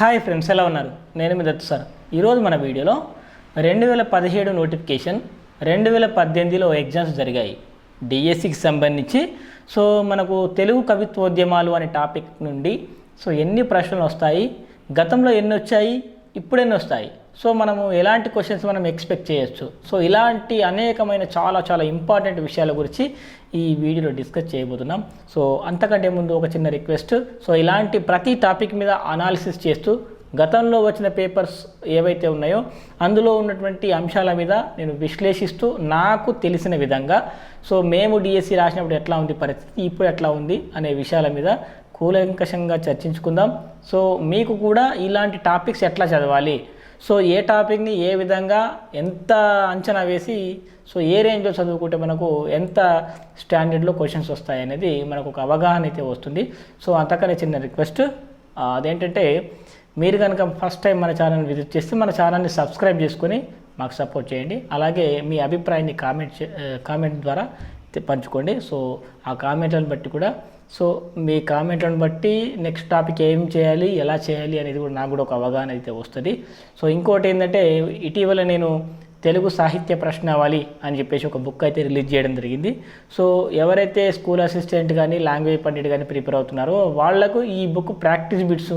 Hi friends ఎలా ఉన్నారు? నేను మీ దత్తు సార్. ఈరోజు మన వీడియోలో రెండు వేల పదిహేడు నోటిఫికేషన్ రెండు వేల పద్దెనిమిదిలో ఎగ్జామ్స్ జరిగాయి. డిఎస్సికి సంబంధించి. సో మనకు తెలుగు కవిత్వోద్యమాలు అనే టాపిక్ నుండి సో ఎన్ని ప్రశ్నలు వస్తాయి? గతంలో ఎన్ని వచ్చాయి? ఇప్పుడు ఎన్ని వస్తాయి? సో మనము ఎలాంటి క్వశ్చన్స్ మనం ఎక్స్పెక్ట్ చేయొచ్చు? సో ఇలాంటి అనేకమైన చాలా చాలా ఇంపార్టెంట్ విషయాల గురించి ఈ వీడియోలో డిస్కస్ చేయబోతున్నాం. సో అంతకంటే ముందు ఒక చిన్న రిక్వెస్ట్ సో ఇలాంటి ప్రతి టాపిక్ మీద అనాలిసిస్ చేస్తూ గతంలో వచ్చిన పేపర్స్ ఏవైతే ఉన్నాయో అందులో ఉన్నటువంటి అంశాల మీద నేను విశ్లేషిస్తూ నాకు తెలిసిన విధంగా సో మేము డిఎస్సి రాసినప్పుడు ఎట్లా ఉంది పరిస్థితి ఇప్పుడు ఎట్లా ఉంది అనే విషయాల మీద కూలంకషంగా చర్చించుకుందాం. సో మీకు కూడా ఇలాంటి టాపిక్స్ ఎట్లా చదవాలి? సో ఏ టాపిక్ని ఏ విధంగా ఎంత అంచనా వేసి సో ఏ రేంజ్లో చదువుకుంటే మనకు ఎంత స్టాండర్డ్లో క్వశ్చన్స్ వస్తాయి అనేది మనకు ఒక అవగాహన అయితే వస్తుంది. సో అంతకనే చిన్న రిక్వెస్ట్. అదేంటంటే మీరు కనుక ఫస్ట్ టైం మన ఛానల్ విజిట్ చేస్తే మన ఛానల్ని సబ్స్క్రైబ్ చేసుకొని మాకు సపోర్ట్ చేయండి. అలాగే మీ అభిప్రాయాన్ని కామెంట్ చే- కామెంట్ ద్వారా పంచుకోండి. సో ఆ కామెంట్లను బట్టి కూడా సో మీ కామెంట్లను బట్టి నెక్స్ట్ టాపిక్ ఏం చేయాలి ఎలా చేయాలి అనేది కూడా నాకు కూడా ఒక అవగాహన అయితే వస్తుంది. సో ఇంకోటి ఏంటంటే ఇటీవల నేను తెలుగు సాహిత్య ప్రశ్నావళి అని చెప్పేసి ఒక బుక్ అయితే రిలీజ్ చేయడం జరిగింది. సో ఎవరైతే స్కూల్ అసిస్టెంట్ కానీ లాంగ్వేజ్ పండిట్ కానీ ప్రిపేర్ అవుతున్నారో వాళ్ళకు ఈ బుక్ ప్రాక్టీస్ బిట్స్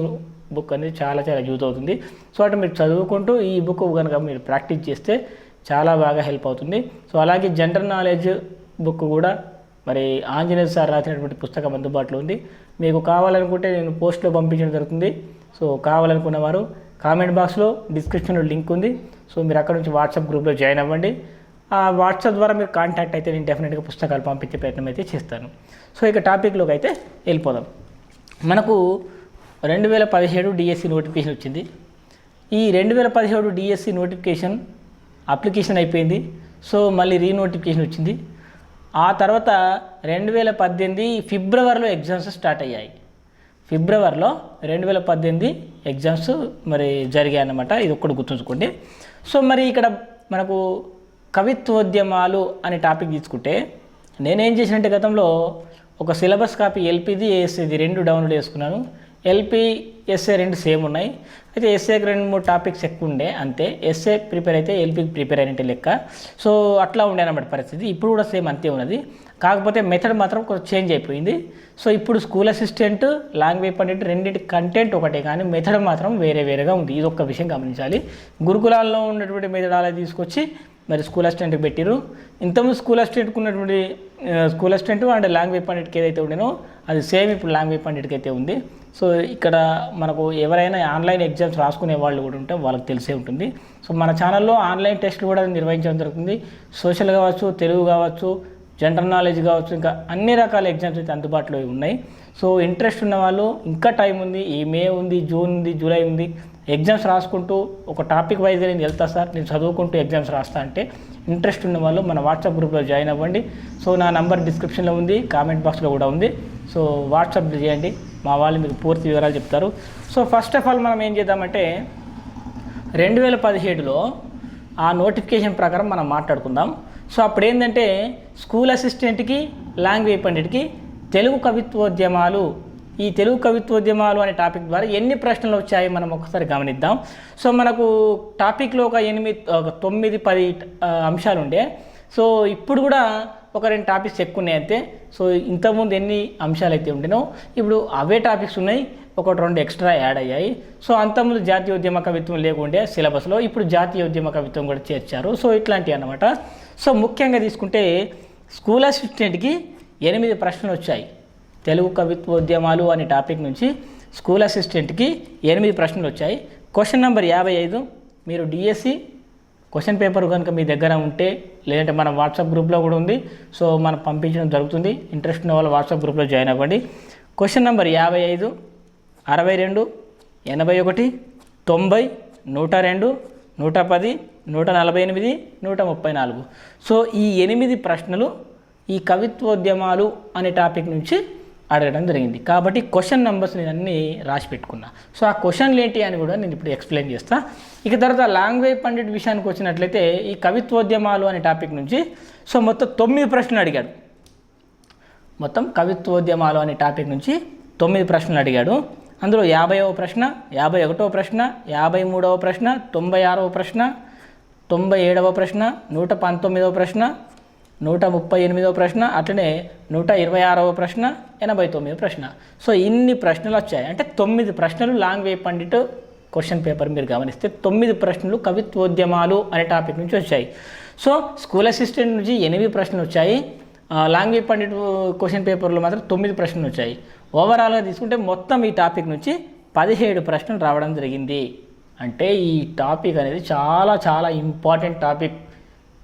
బుక్ అనేది చాలా చాలా యూజ్ అవుతుంది. సో అటు మీరు చదువుకుంటూ ఈ బుక్ కనుక మీరు ప్రాక్టీస్ చేస్తే చాలా బాగా హెల్ప్ అవుతుంది. సో అలాగే జనరల్ నాలెడ్జ్ బుక్ కూడా మరి ఆంజనేయ సార్ రాసినటువంటి పుస్తకం అందుబాటులో ఉంది. మీకు కావాలనుకుంటే నేను పోస్ట్లో పంపించడం జరుగుతుంది. సో కావాలనుకున్న వారు కామెంట్ బాక్స్లో డిస్క్రిప్షన్లో లింక్ ఉంది. సో మీరు అక్కడ నుంచి వాట్సాప్ గ్రూప్లో జాయిన్ అవ్వండి. ఆ వాట్సాప్ ద్వారా మీరు కాంటాక్ట్ అయితే నేను డెఫినెట్గా పుస్తకాలు పంపించే ప్రయత్నం అయితే చేస్తాను. సో ఇక టాపిక్లోకి అయితే వెళ్ళిపోదాం. మనకు రెండు వేల పదిహేడు డిఎస్సి నోటిఫికేషన్ వచ్చింది. ఈ రెండు వేల పదిహేడు డిఎస్సి నోటిఫికేషన్ అప్లికేషన్ అయిపోయింది. సో మళ్ళీ రీనోటిఫికేషన్ వచ్చింది. ఆ తర్వాత రెండు వేల పద్దెనిమిది ఫిబ్రవరిలో ఎగ్జామ్స్ స్టార్ట్ అయ్యాయి. ఫిబ్రవరిలో రెండు వేల పద్దెనిమిది ఎగ్జామ్స్ మరి జరిగాయి అన్నమాట ఇది ఒక్కటి గుర్తుంచుకోండి. సో మరి ఇక్కడ మనకు కవిత్వోద్యమాలు అనే టాపిక్ తీసుకుంటే నేనేం చేసినట్టే గతంలో ఒక సిలబస్ కాపీ ఎల్పిది ఏఎస్ఏది రెండు డౌన్లోడ్ చేసుకున్నాను. ఎల్పి ఎస్ఏ రెండు సేమ్ ఉన్నాయి. అయితే ఎస్ఏకి రెండు మూడు టాపిక్స్ ఎక్కువ ఉండే అంతే. ఎస్ఏ ప్రిపేర్ అయితే ఎల్పికి ప్రిపేర్ అయినట్టు లెక్క. సో అట్లా ఉండే అన్నమాట పరిస్థితి. ఇప్పుడు కూడా సేమ్ అంతే ఉన్నది. కాకపోతే మెథడ్ మాత్రం కొంచెం చేంజ్ అయిపోయింది. సో ఇప్పుడు స్కూల్ అసిస్టెంట్ లాంగ్వేజ్ పండిట్ రెండింటి కంటెంట్ ఒకటే కానీ మెథడ్ మాత్రం వేరే వేరేగా ఉంది. ఇది ఒక్క విషయం గమనించాలి. గురుకులాల్లో ఉన్నటువంటి మెథడ్ అలా తీసుకొచ్చి మరి స్కూల్ అసిస్టెంట్కి పెట్టిరు ఇంతకుముందు స్కూల్ అసిస్టెంట్కి ఉన్నటువంటి స్కూల్ అసిస్టెంట్ అండ్ లాంగ్వేజ్ పండిట్కి ఏదైతే ఉండేనో అది సేమ్ ఇప్పుడు లాంగ్వేజ్ పండిట్కి అయితే ఉంది. సో ఇక్కడ మనకు ఎవరైనా ఆన్లైన్ ఎగ్జామ్స్ రాసుకునే వాళ్ళు కూడా ఉంటే వాళ్ళకి తెలిసే ఉంటుంది. సో మన ఛానల్లో ఆన్లైన్ టెస్ట్లు కూడా నిర్వహించడం జరుగుతుంది. సోషల్ కావచ్చు తెలుగు కావచ్చు జనరల్ నాలెడ్జ్ కావచ్చు ఇంకా అన్ని రకాల ఎగ్జామ్స్ అయితే అందుబాటులో ఉన్నాయి. సో ఇంట్రెస్ట్ ఉన్న వాళ్ళు ఇంకా టైం ఉంది ఈ మే ఉంది జూన్ ఉంది జూలై ఉంది ఎగ్జామ్స్ రాసుకుంటూ ఒక టాపిక్ వైజ్గా నేను వెళ్తా సార్. నేను చదువుకుంటూ ఎగ్జామ్స్ రాస్తా అంటే ఇంట్రెస్ట్ ఉన్న వాళ్ళు మన వాట్సాప్ గ్రూప్లో జాయిన్ అవ్వండి. సో నా నంబర్ డిస్క్రిప్షన్లో ఉంది కామెంట్ బాక్స్లో కూడా ఉంది. సో వాట్సాప్ చేయండి మా వాళ్ళు మీకు పూర్తి వివరాలు చెప్తారు. సో ఫస్ట్ ఆఫ్ ఆల్ మనం ఏం చేద్దామంటే రెండు వేల పదిహేడులో ఆ నోటిఫికేషన్ ప్రకారం మనం మాట్లాడుకుందాం. సో అప్పుడు ఏంటంటే స్కూల్ అసిస్టెంట్కి లాంగ్వేజ్ పండిట్కి తెలుగు కవిత్వోద్యమాలు ఈ తెలుగు కవిత్వోద్యమాలు అనే టాపిక్ ద్వారా ఎన్ని ప్రశ్నలు వచ్చాయి మనం ఒకసారి గమనిద్దాం. సో మనకు టాపిక్లో ఒక ఎనిమిది ఒక తొమ్మిది పది అంశాలు ఉండే. సో ఇప్పుడు కూడా ఒక రెండు టాపిక్స్ ఎక్కువ ఉన్నాయి అయితే సో ఇంతకుముందు ఎన్ని అంశాలు అయితే ఉండేనో ఇప్పుడు అవే టాపిక్స్ ఉన్నాయి. ఒకటి రెండు ఎక్స్ట్రా యాడ్ అయ్యాయి. సో అంతకుముందు జాతీయ ఉద్యమ కవిత్వం లేకుండే సిలబస్లో ఇప్పుడు జాతీయ ఉద్యమ కవిత్వం కూడా చేర్చారు. సో ఇట్లాంటివి అన్నమాట. సో ముఖ్యంగా తీసుకుంటే స్కూల్ అసిస్టెంట్కి ఎనిమిది ప్రశ్నలు వచ్చాయి. తెలుగు కవిత్వోద్యమాలు అనే టాపిక్ నుంచి స్కూల్ అసిస్టెంట్కి ఎనిమిది ప్రశ్నలు వచ్చాయి. క్వశ్చన్ నెంబర్ యాభై ఐదు. మీరు డిఎస్సి క్వశ్చన్ పేపర్ కనుక మీ దగ్గర ఉంటే లేదంటే మన వాట్సాప్ గ్రూప్లో కూడా ఉంది. సో మనం పంపించడం జరుగుతుంది. ఇంట్రెస్ట్ ఉన్న వాళ్ళు వాట్సాప్ గ్రూప్లో జాయిన్ అవ్వండి. క్వశ్చన్ నెంబర్ యాభై ఐదు. అరవై రెండు ఎనభై ఒకటి తొంభై నూట రెండు నూట పది నూట నలభై ఎనిమిది నూట ముప్పై నాలుగు. సో ఈ ఎనిమిది ప్రశ్నలు ఈ కవిత్వోద్యమాలు అనే టాపిక్ నుంచి అడగడం జరిగింది. కాబట్టి క్వశ్చన్ నెంబర్స్ నేను అన్నీ రాసి పెట్టుకున్నా. సో ఆ క్వశ్చన్లు ఏంటి అని కూడా నేను ఇప్పుడు ఎక్స్ప్లెయిన్ చేస్తా. ఇక తర్వాత లాంగ్వేజ్ పండిట్ విషయానికి వచ్చినట్లయితే ఈ కవిత్వోద్యమాలు అనే టాపిక్ నుంచి సో మొత్తం తొమ్మిది ప్రశ్నలు అడిగాడు. మొత్తం కవిత్వోద్యమాలు అనే టాపిక్ నుంచి తొమ్మిది ప్రశ్నలు అడిగాడు. అందులో యాభైవ ప్రశ్న యాభై ఒకటవ ప్రశ్న యాభై మూడవ ప్రశ్న తొంభై ఆరవ ప్రశ్న తొంభై ఏడవ ప్రశ్న నూట పంతొమ్మిదవ ప్రశ్న నూట ముప్పై ఎనిమిదో ప్రశ్న అట్లనే నూట ఇరవై ఆరవ ప్రశ్న ఎనభై తొమ్మిదో ప్రశ్న. సో ఇన్ని ప్రశ్నలు వచ్చాయి. అంటే తొమ్మిది ప్రశ్నలు language pandit question paper మీరు గమనిస్తే తొమ్మిది ప్రశ్నలు కవిత్వోద్యమాలు అనే టాపిక్ నుంచి వచ్చాయి. సో స్కూల్ అసిస్టెంట్ నుంచి ఎనిమిది ప్రశ్నలు వచ్చాయి. Language language pandit question పేపర్లో మాత్రం తొమ్మిది ప్రశ్నలు వచ్చాయి. ఓవరాల్గా తీసుకుంటే మొత్తం ఈ టాపిక్ నుంచి పదిహేడు ప్రశ్నలు రావడం జరిగింది. అంటే ఈ టాపిక్ అనేది చాలా చాలా ఇంపార్టెంట్ టాపిక్.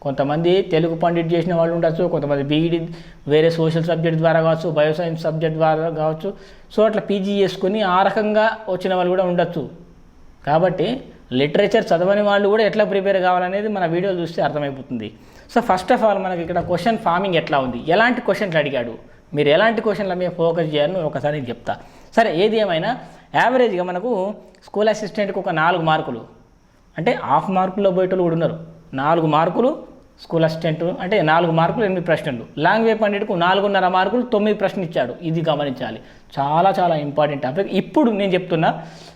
కొంతమంది తెలుగు పండిట్ చేసిన వాళ్ళు ఉండొచ్చు కొంతమంది బీఈడి వేరే సోషల్ సబ్జెక్ట్ ద్వారా కావచ్చు బయో సైన్స్ సబ్జెక్ట్ ద్వారా కావచ్చు. సో అట్లా పీజీ చేసుకుని ఆ రకంగా వచ్చిన వాళ్ళు కూడా ఉండొచ్చు. కాబట్టి లిటరేచర్ చదవని వాళ్ళు కూడా ఎట్లా ప్రిపేర్ కావాలనేది మన వీడియోలు చూస్తే అర్థమైపోతుంది. సో ఫస్ట్ ఆఫ్ ఆల్ మనకి ఇక్కడ క్వశ్చన్ ఫార్మింగ్ ఎట్లా ఉంది? ఎలాంటి క్వశ్చన్లు అడిగాడు? మీరు ఎలాంటి క్వశ్చన్ల మీద ఫోకస్ చేయాలని ఒకసారి నేను చెప్తా. సరే ఏది ఏమైనా? యావరేజ్గా మనకు స్కూల్ అసిస్టెంట్కి ఒక నాలుగు మార్కులు. అంటే హాఫ్ మార్కుల్లో పోయేటోళ్ళు కూడా ఉన్నారు. నాలుగు మార్కులు స్కూల్ అసిస్టెంట్ అంటే నాలుగు మార్కులు ఎనిమిది ప్రశ్నలు. లాంగ్వేజ్ పండిట్కు నాలుగున్నర మార్కులు తొమ్మిది ప్రశ్నలు ఇచ్చాడు. ఇది గమనించాలి. చాలా చాలా ఇంపార్టెంట్ టాపిక్. ఇప్పుడు నేను చెప్తున్నా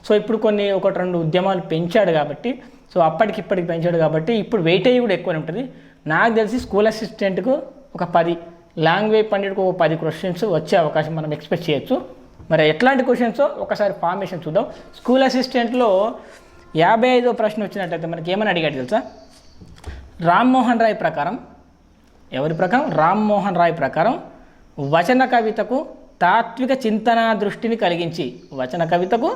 సో ఇప్పుడు కొన్ని ఒకటి రెండు ఉద్యమాలు పెంచాడు కాబట్టి సో అప్పటికి ఇప్పటికి పెంచాడు కాబట్టి ఇప్పుడు వెయిటేజ్ కూడా ఎక్కువనే ఉంటుంది. నాకు తెలిసి స్కూల్ అసిస్టెంట్కు ఒక పది లాంగ్వేజ్ పండిట్కు ఒక పది క్వశ్చన్స్ వచ్చే అవకాశం మనం ఎక్స్పెక్ట్ చేయొచ్చు. మరి ఎట్లాంటి క్వశ్చన్స్ ఒకసారి ఫార్మేషన్ చూద్దాం. స్కూల్ అసిస్టెంట్లో యాభై ఐదో ప్రశ్న వచ్చినట్లయితే మనకి ఏమని అడిగాడు తెలుసా? రామ్మోహన్ రాయ్ ప్రకారం ఎవరి ప్రకారం? రామ్మోహన్ రాయ్ ప్రకారం వచన కవితకు తాత్విక చింతనా దృష్టిని కలిగించి వచన కవితకు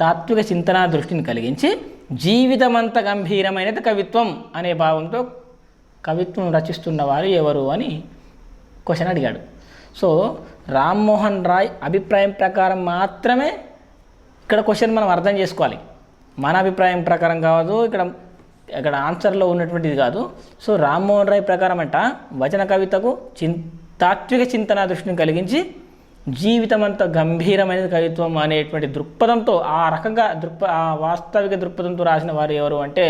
తాత్విక చింతనా దృష్టిని కలిగించి జీవితమంత గంభీరమైనది కవిత్వం అనే భావంతో కవిత్వం రచిస్తున్న వారు ఎవరు అని క్వశ్చన్ అడిగాడు. సో రామ్మోహన్ రాయ్ అభిప్రాయం ప్రకారం మాత్రమే ఇక్కడ క్వశ్చన్ మనం అర్థం చేసుకోవాలి. మన అభిప్రాయం ప్రకారం కాదు ఇక్కడ ఇక్కడ ఆన్సర్లో ఉన్నటువంటిది కాదు. సో రామ్మోహన్ రాయ్ ప్రకారం అంట వచన కవితకు చిన్ తాత్విక చింతన దృష్టిని కలిగించి జీవితం అంత గంభీరమైన కవిత్వం అనేటువంటి దృక్పథంతో ఆ రకంగా దృక్ప ఆ వాస్తవిక దృక్పథంతో రాసిన వారు ఎవరు అంటే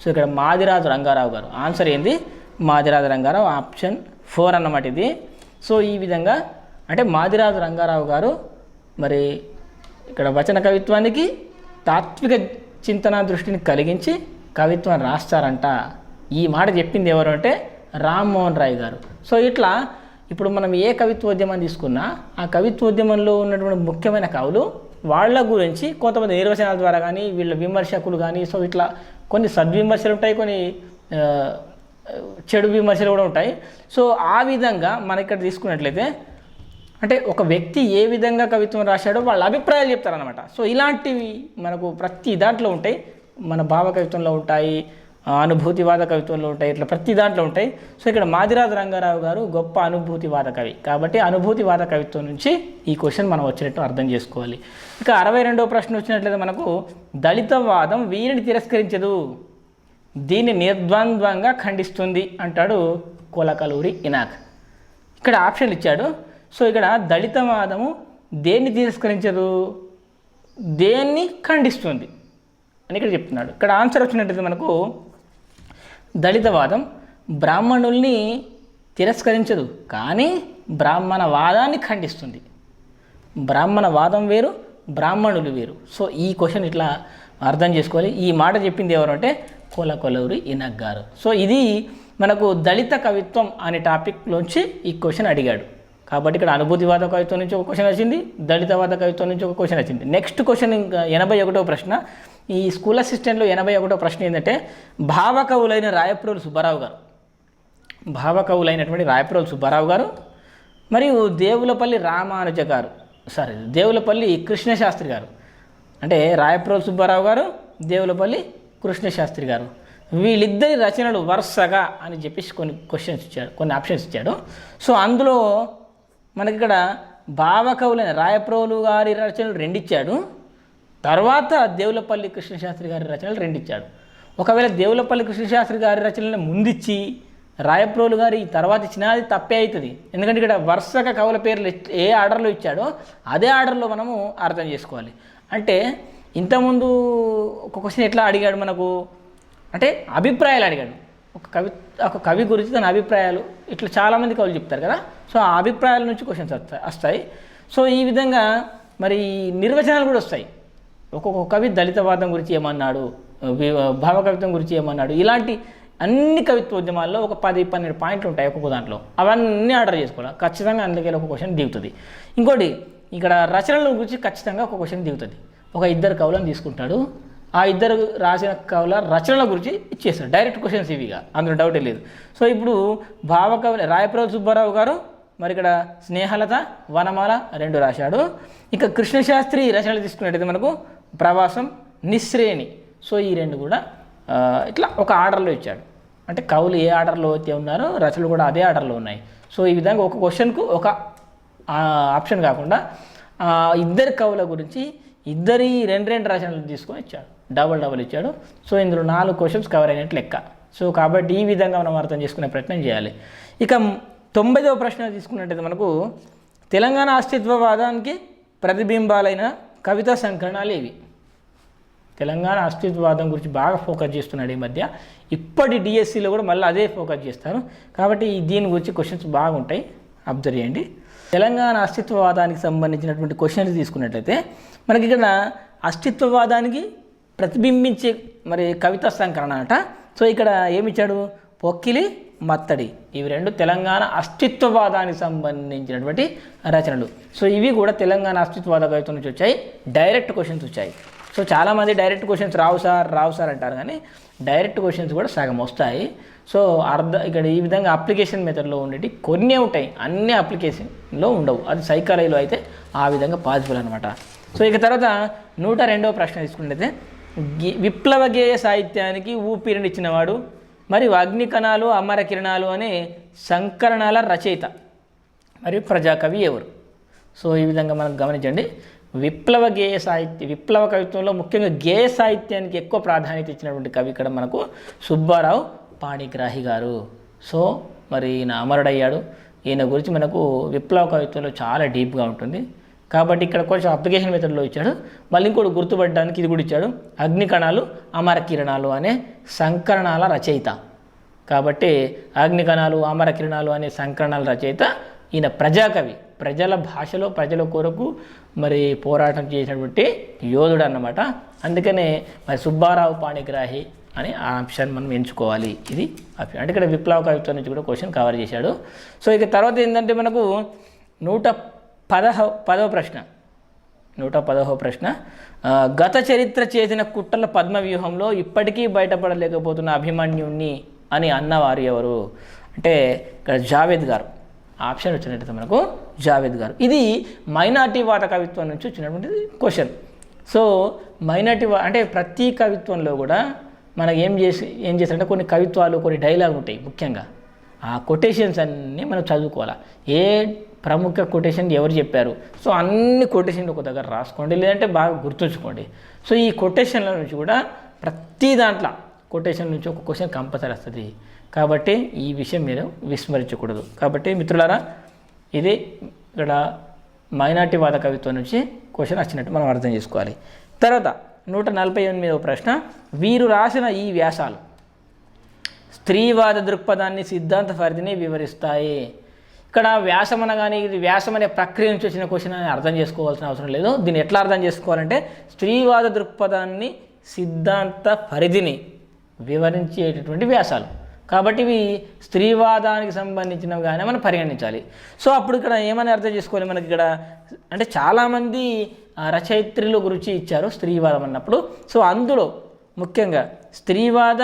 సో ఇక్కడ మాదిరాజు రంగారావు గారు. ఆన్సర్ ఏంది? మాదిరాజు రంగారావు ఆప్షన్ ఫోర్ అన్నమాట ఇది. సో ఈ విధంగా అంటే మాదిరాజు రంగారావు గారు మరి ఇక్కడ వచన కవిత్వానికి తాత్విక చింతన దృష్టిని కలిగించి కవిత్వం రాస్తారంట. ఈ మాట చెప్పింది ఎవరు అంటే రామ్మోహన్ రాయ్ గారు. సో ఇట్లా ఇప్పుడు మనం ఏ కవిత్వోద్యమం తీసుకున్నా ఆ కవిత్వోద్యమంలో ఉన్నటువంటి ముఖ్యమైన కవులు వాళ్ళ గురించి కొంతమంది నిర్వచనాల ద్వారా కానీ వీళ్ళ విమర్శకులు కానీ సో ఇట్లా కొన్ని సద్విమర్శలు ఉంటాయి కొన్ని చెడు విమర్శలు కూడా ఉంటాయి. సో ఆ విధంగా మన ఇక్కడ తీసుకున్నట్లయితే అంటే ఒక వ్యక్తి ఏ విధంగా కవిత్వం రాశాడో వాళ్ళ అభిప్రాయాలు చెప్తారనమాట సో ఇలాంటివి మనకు ప్రతి దాంట్లో ఉంటాయి. మన భావ కవిత్వంలో ఉంటాయి అనుభూతివాద కవిత్వంలో ఉంటాయి ఇట్లా ప్రతి దాంట్లో ఉంటాయి. సో ఇక్కడ మాదిరాజ రంగారావు గారు గొప్ప అనుభూతివాద కవి. కాబట్టి అనుభూతివాద కవిత్వం నుంచి ఈ క్వశ్చన్ మనం వచ్చినట్టు అర్థం చేసుకోవాలి. ఇక అరవై రెండవ ప్రశ్న వచ్చినట్లయితే మనకు దళితవాదం వీరిని తిరస్కరించదు దీన్ని నిర్ద్వంద్వంగా ఖండిస్తుంది అంటాడు కోలకలూరి ఇనాక్. ఇక్కడ ఆప్షన్లు ఇచ్చాడు. సో ఇక్కడ దళితవాదము దేన్ని తిరస్కరించదు దేన్ని ఖండిస్తుంది. అని ఇక్కడ చెప్తున్నాడు. ఇక్కడ ఆన్సర్ వచ్చినట్టయితే మనకు దళితవాదం బ్రాహ్మణుల్ని తిరస్కరించదు కానీ బ్రాహ్మణ వాదాన్ని ఖండిస్తుంది. బ్రాహ్మణ వాదం వేరు బ్రాహ్మణులు వేరు. సో ఈ క్వశ్చన్ ఇట్లా అర్థం చేసుకోవాలి. ఈ మాట చెప్పింది ఎవరు అంటే కొల కొలూరి ఇనక్ గారు సో ఇది మనకు దళిత కవిత్వం అనే టాపిక్లోంచి ఈ క్వశ్చన్ అడిగాడు. కాబట్టి ఇక్కడ అనుభూతివాద కవిత్వం నుంచి ఒక క్వశ్చన్ వచ్చింది దళితవాద కవిత్వం నుంచి ఒక క్వశ్చన్ వచ్చింది. నెక్స్ట్ క్వశ్చన్ ఇంకా ఎనభై ఒకటో ప్రశ్న. ఈ స్కూల్ అసిస్టెంట్లో ఎనభై ఒకటో ప్రశ్న ఏంటంటే భావకవులైన రాయప్రోలు సుబ్బారావు గారు. భావకవులైనటువంటి రాయప్రోలు సుబ్బారావు గారు మరియు దేవులపల్లి రామానుజ గారు. సారీ దేవులపల్లి కృష్ణశాస్త్రి గారు. అంటే రాయప్రోలు సుబ్బారావు గారు దేవులపల్లి కృష్ణశాస్త్రి గారు. వీళ్ళిద్దరి రచనలు వరుసగా అని చెప్పేసి కొన్ని క్వశ్చన్స్ ఇచ్చాడు కొన్ని ఆప్షన్స్ ఇచ్చాడు. సో అందులో మనకి ఇక్కడ భావకవులైన రాయప్రోలు గారి రచనలు రెండిచ్చాడు. తర్వాత దేవులపల్లి కృష్ణశాస్త్రి గారి రచనలు రెండిచ్చాడు. ఒకవేళ దేవులపల్లి కృష్ణశాస్త్రి గారి రచనలను ముందిచ్చి రాయప్రోలు గారి తర్వాత ఇచ్చినా అది తప్పే అవుతుంది ఎందుకంటే ఇక్కడ వరుసగా కవుల పేర్లు ఏ ఆర్డర్లో ఇచ్చాడో అదే ఆర్డర్లో మనము అర్థం చేసుకోవాలి. అంటే ఇంతకుముందు ఒక క్వశ్చన్ ఎట్లా అడిగాడు మనకు? అంటే అభిప్రాయాలు అడిగాడు. ఒక కవి ఒక కవి గురించి తన అభిప్రాయాలు ఇట్లా చాలామంది కవులు చెప్తారు కదా. సో ఆ అభిప్రాయాల నుంచి క్వశ్చన్స్ వస్తాయి వస్తాయి. సో ఈ విధంగా మరి నిర్వచనాలు కూడా వస్తాయి. ఒక్కొక్క కవి దళితవాదం గురించి ఏమన్నాడు భావకవిత్వం గురించి ఏమన్నాడు ఇలాంటి అన్ని కవిత్వోద్యమాల్లో ఒక పది పన్నెండు పాయింట్లు ఉంటాయి ఒక్కొక్క దాంట్లో. అవన్నీ ఆర్డర్ చేసుకోవాలి. ఖచ్చితంగా అందుకే ఒక క్వశ్చన్ దిగుతుంది. ఇంకోటి ఇక్కడ రచనల గురించి ఖచ్చితంగా ఒక క్వశ్చన్ దిగుతుంది. ఒక ఇద్దరు కవులను తీసుకుంటాడు. ఆ ఇద్దరు రాసిన కవుల రచనల గురించి ఇచ్చేస్తారు డైరెక్ట్ క్వశ్చన్స్ ఇవిగా అందులో డౌటే లేదు. సో ఇప్పుడు భావకవి రాయప్రభు సుబ్బారావు గారు మరి ఇక్కడ స్నేహలత వనమాల రెండు రాశాడు. ఇక కృష్ణశాస్త్రి రచనలు తీసుకున్నట్టయితే మనకు ప్రవాసం నిశ్రేణి. సో ఈ రెండు కూడా ఇట్లా ఒక ఆర్డర్లో ఇచ్చాడు. అంటే కవులు ఏ ఆర్డర్లో అయితే ఉన్నారో రచనలు కూడా అదే ఆర్డర్లో ఉన్నాయి. సో ఈ విధంగా ఒక క్వశ్చన్కు ఒక ఆప్షన్ కాకుండా ఇద్దరు కవుల గురించి ఇద్దరి రెండు రెండు రచనలు తీసుకొని ఇచ్చాడు. డబల్ డబల్ ఇచ్చాడు. సో ఇందులో నాలుగు క్వశ్చన్స్ కవర్ అయినట్టు లెక్క. సో కాబట్టి ఈ విధంగా మనం అర్థం చేసుకునే ప్రయత్నం చేయాలి. ఇక తొమ్మిదవ ప్రశ్న తీసుకున్నట్టయితే మనకు తెలంగాణ అస్తిత్వవాదానికి ప్రతిబింబాలైన కవితా సంకలనాలు ఇవి తెలంగాణ అస్తిత్వవాదం గురించి బాగా ఫోకస్ చేస్తున్నాడు ఈ మధ్య. ఇప్పటి డిఎస్సిలో కూడా మళ్ళీ అదే ఫోకస్ చేస్తారు. కాబట్టి దీని గురించి క్వశ్చన్స్ బాగుంటాయి. అబ్జర్వ్ చేయండి. తెలంగాణ అస్తిత్వవాదానికి సంబంధించినటువంటి క్వశ్చన్స్ తీసుకున్నట్లయితే మనకి ఇక్కడ అస్తిత్వవాదానికి ప్రతిబింబించే మరి కవితా సంకలన అట. సో ఇక్కడ ఏమిచ్చాడు? పొక్కిలి మత్తడి. ఇవి రెండు తెలంగాణ అస్తిత్వవాదానికి సంబంధించినటువంటి రచనలు. సో ఇవి కూడా తెలంగాణ అస్తిత్వవాద కవిత్వం నుంచి వచ్చాయి. డైరెక్ట్ క్వశ్చన్స్ వచ్చాయి. సో చాలామంది డైరెక్ట్ క్వశ్చన్స్ రావు సార్ రావు సార్ అంటారు కానీ డైరెక్ట్ క్వశ్చన్స్ కూడా సగం వస్తాయి. సో అర్ధ ఇక్కడ ఈ విధంగా అప్లికేషన్ మెథడ్లో ఉండేవి కొన్ని ఉంటాయి. అన్ని అప్లికేషన్లో ఉండవు. అది సైకాలజీలో అయితే ఆ విధంగా పాసిబుల్ అనమాట సో ఇక తర్వాత నూట రెండవ ప్రశ్న తీసుకుంటే విప్లవ గేయ సాహిత్యానికి ఊపిరినిచ్చినవాడు మరియు అగ్ని కణాలు అమర కిరణాలు అనే సంకరణాల రచయిత మరియు ప్రజాకవి ఎవరు? సో ఈ విధంగా మనం గమనించండి. విప్లవ గేయ సాహిత్య విప్లవ కవిత్వంలో ముఖ్యంగా గేయ సాహిత్యానికి ఎక్కువ ప్రాధాన్యత ఇచ్చినటువంటి కవి ఇక్కడ మనకు సుబ్బారావు పాణిగ్రాహి గారు. సో మరి ఈయన అమరుడయ్యాడు. ఈయన గురించి మనకు విప్లవ కవిత్వంలో చాలా డీప్గా ఉంటుంది. కాబట్టి ఇక్కడ కొంచెం అప్లికేషన్ మెథడ్లో ఇచ్చాడు. మళ్ళీ ఇంకోటి గుర్తుపట్టడానికి ఇది కూడా ఇచ్చాడు. అగ్ని కణాలు అమర కిరణాలు అనే సంకరణాల రచయిత. కాబట్టి అగ్నికణాలు అమర కిరణాలు అనే సంకరణాల రచయిత ఈయన ప్రజాకవి. ప్రజల భాషలో ప్రజల కొరకు మరి పోరాటం చేసినటువంటి యోధుడు అన్నమాట. అందుకనే మరి సుబ్బారావు పాణిగ్రాహి అని ఆ ఆప్షన్ మనం ఎంచుకోవాలి. ఇది ఆప్షన్ అంటే ఇక్కడ విప్లవ కవిత్వం నుంచి కూడా క్వశ్చన్ కవర్ చేశాడు. సో ఇక తర్వాత ఏంటంటే మనకు నూట పదహో పదవ ప్రశ్న. నూట పదహో ప్రశ్న. గత చరిత్ర చేసిన కుట్రల పద్మ వ్యూహంలో ఇప్పటికీ బయటపడలేకపోతున్న అభిమన్యుణ్ణి అని అన్నవారు ఎవరు? అంటే ఇక్కడ జావేద్ గారు. ఆప్షన్ వచ్చినట్టయితే మనకు జావేద్ గారు. ఇది మైనార్టీ వాద కవిత్వం నుంచి వచ్చినటువంటి క్వశ్చన్. సో మైనార్టీ వా అంటే ప్రతి కవిత్వంలో కూడా మనకి ఏం చేసి ఏం చేస్తారంటే కొన్ని కవిత్వాలు కొన్ని డైలాగ్ ఉంటాయి ముఖ్యంగా. ఆ కొటేషన్స్ అన్నీ మనం చదువుకోవాలి. ఏ ప్రముఖ కొటేషన్ ఎవరు చెప్పారు? సో అన్ని కొటేషన్లు ఒక దగ్గర రాసుకోండి లేదంటే బాగా గుర్తుంచుకోండి. సో ఈ కొటేషన్ల నుంచి కూడా ప్రతి దాంట్లో కొటేషన్ నుంచి ఒక క్వశ్చన్ కంపల్సరీ వస్తుంది. కాబట్టి ఈ విషయం మీరు విస్మరించకూడదు. కాబట్టి మిత్రులారా ఇది ఇక్కడ మైనార్టీవాద కవిత్వం నుంచి క్వశ్చన్ వచ్చినట్టు మనం అర్థం చేసుకోవాలి. తర్వాత నూట నలభై ఎనిమిదవ ప్రశ్న వీరు రాసిన ఈ వ్యాసాలు స్త్రీవాద దృక్పథాన్ని సిద్ధాంత పరిధిని వివరిస్తాయి. ఇక్కడ వ్యాసం అనగానే ఇది వ్యాసం అనే ప్రక్రియ నుంచి వచ్చిన క్వశ్చన్ అని అర్థం చేసుకోవాల్సిన అవసరం లేదు. దీన్ని ఎట్లా అర్థం చేసుకోవాలంటే స్త్రీవాద దృక్పథాన్ని సిద్ధాంత పరిధిని వివరించేటటువంటి వ్యాసాలు. కాబట్టి ఇవి స్త్రీవాదానికి సంబంధించినవిగానే మనం పరిగణించాలి. సో అప్పుడు ఇక్కడ ఏమని అర్థం చేసుకోవాలి మనకి ఇక్కడ? అంటే చాలామంది రచయిత్రులు గురించి ఇచ్చారు స్త్రీవాదం అన్నప్పుడు. సో అందులో ముఖ్యంగా స్త్రీవాద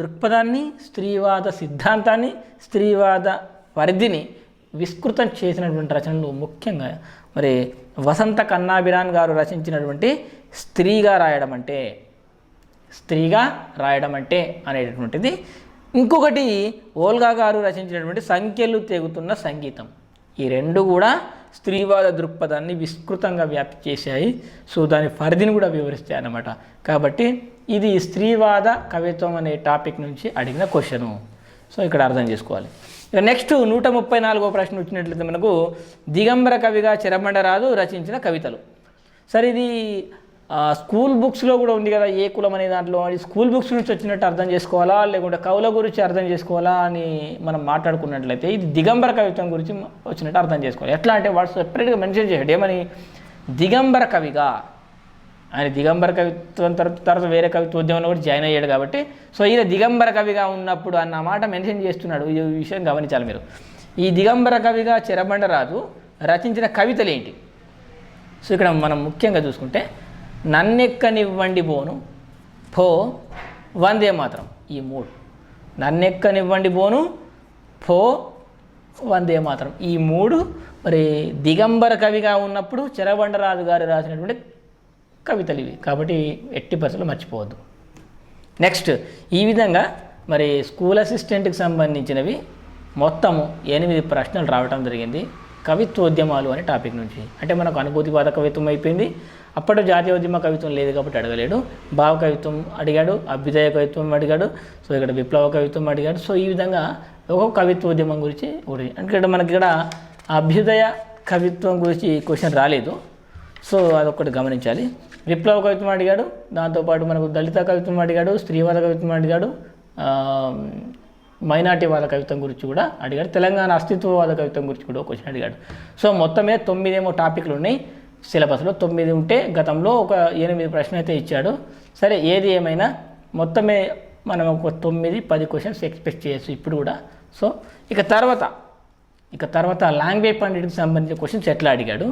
దృక్పథాన్ని స్త్రీవాద సిద్ధాంతాన్ని స్త్రీవాద పరిధిని విస్తృతం చేసినటువంటి రచనలు ముఖ్యంగా మరి వసంత కన్నాభిరాన్ గారు రచించినటువంటి స్త్రీగా రాయడం అంటే స్త్రీగా రాయడం అంటే అనేటటువంటిది. ఇంకొకటి ఓల్గా గారు రచించినటువంటి సంఖ్యలు తెగుతున్న సంగీతం. ఈ రెండు కూడా స్త్రీవాద దృక్పథాన్ని విస్తృతంగా వ్యాప్తి చేశాయి. సో దాని పరిధిని కూడా వివరిస్తాయి అన్నమాట కాబట్టి ఇది స్త్రీవాద కవిత్వం అనే టాపిక్ నుంచి అడిగిన క్వశ్చను. సో ఇక్కడ అర్థం చేసుకోవాలి. నెక్స్ట్ నూట ముప్పై నాలుగో ప్రశ్న వచ్చినట్లయితే మనకు దిగంబర కవిగా చిరమండరాజు రచించిన కవితలు. సరే ఇది స్కూల్ బుక్స్లో కూడా ఉంది కదా ఏ కులం అనే దాంట్లో. అది స్కూల్ బుక్స్ నుంచి వచ్చినట్టు అర్థం చేసుకోవాలా లేకుంటే కవుల గురించి అర్థం చేసుకోవాలా అని మనం మాట్లాడుకున్నట్లయితే ఇది దిగంబర కవిత్వం గురించి వచ్చినట్టు అర్థం చేసుకోవాలి. ఎట్లా అంటే వాడు సెపరేట్గా మెన్షన్ చేశాడు. ఏమని? దిగంబర కవిగా. ఆయన దిగంబర కవిత్వం తర్వాత తర్వాత వేరే కవిత్వోద్యమంలో కూడా జాయిన్ అయ్యాడు కాబట్టి. సో ఈయన దిగంబర కవిగా ఉన్నప్పుడు అన్న మాట మెన్షన్ చేస్తున్నాడు. ఈ విషయం గమనించాలి మీరు. ఈ దిగంబర కవిగా చెరబండరాజు రచించిన కవితలు ఏంటి? సో ఇక్కడ మనం ముఖ్యంగా చూసుకుంటే నన్నెక్కనివ్వండి బోను పో వందే మాత్రం ఈ మూడు. నన్నెక్కనివ్వండి బోను పో వందే మాత్రం ఈ మూడు. మరి దిగంబర కవిగా ఉన్నప్పుడు చెరబండరాజు గారు రాసినటువంటి కవితలు ఇవి కాబట్టి ఎట్టి పరిస్థితులు మర్చిపోవద్దు. నెక్స్ట్ ఈ విధంగా మరి స్కూల్ అసిస్టెంట్కి సంబంధించినవి మొత్తము ఎనిమిది ప్రశ్నలు రావడం జరిగింది. కవిత్వోద్యమాలు అనే టాపిక్ నుంచి. అంటే మనకు అనుభూతివాద కవిత్వం అయిపోయింది. అప్పటి జాతీయోద్యమ కవిత్వం లేదు కాబట్టి అడగలేడు. భావ కవిత్వం అడిగాడు అభ్యుదయ కవిత్వం అడిగాడు సో ఇక్కడ విప్లవ కవిత్వం అడిగాడు. సో ఈ విధంగా ఒక్కొక్క కవిత్వోద్యమం గురించి ఒకటి. అంటే ఇక్కడ మనకి ఇక్కడ అభ్యుదయ కవిత్వం గురించి క్వశ్చన్ రాలేదు. సో అదొకటి గమనించాలి. విప్లవ కవిత్వం అడిగాడు. దాంతోపాటు మనకు దళిత కవిత్వం అడిగాడు స్త్రీవాద కవిత్వం అడిగాడు ఆ, మైనార్టీవాద కవిత్వం గురించి కూడా అడిగాడు తెలంగాణ అస్తిత్వవాద కవిత్వం గురించి కూడా క్వశ్చన్ అడిగాడు. సో మొత్తమే తొమ్మిదేమో టాపిక్లు ఉన్నాయి సిలబస్లో. తొమ్మిది ఉంటే గతంలో ఒక ఎనిమిది ప్రశ్న అయితే ఇచ్చాడు. సరే ఏది ఏమైనా మొత్తమే మనం ఒక తొమ్మిది పది క్వశ్చన్స్ ఎక్స్పెక్ట్ చేయొచ్చు ఇప్పుడు కూడా. సో ఇక తర్వాత ఇక తర్వాత లాంగ్వేజ్ పండిట్కి సంబంధించిన క్వశ్చన్స్ ఎట్లా అడిగాడు?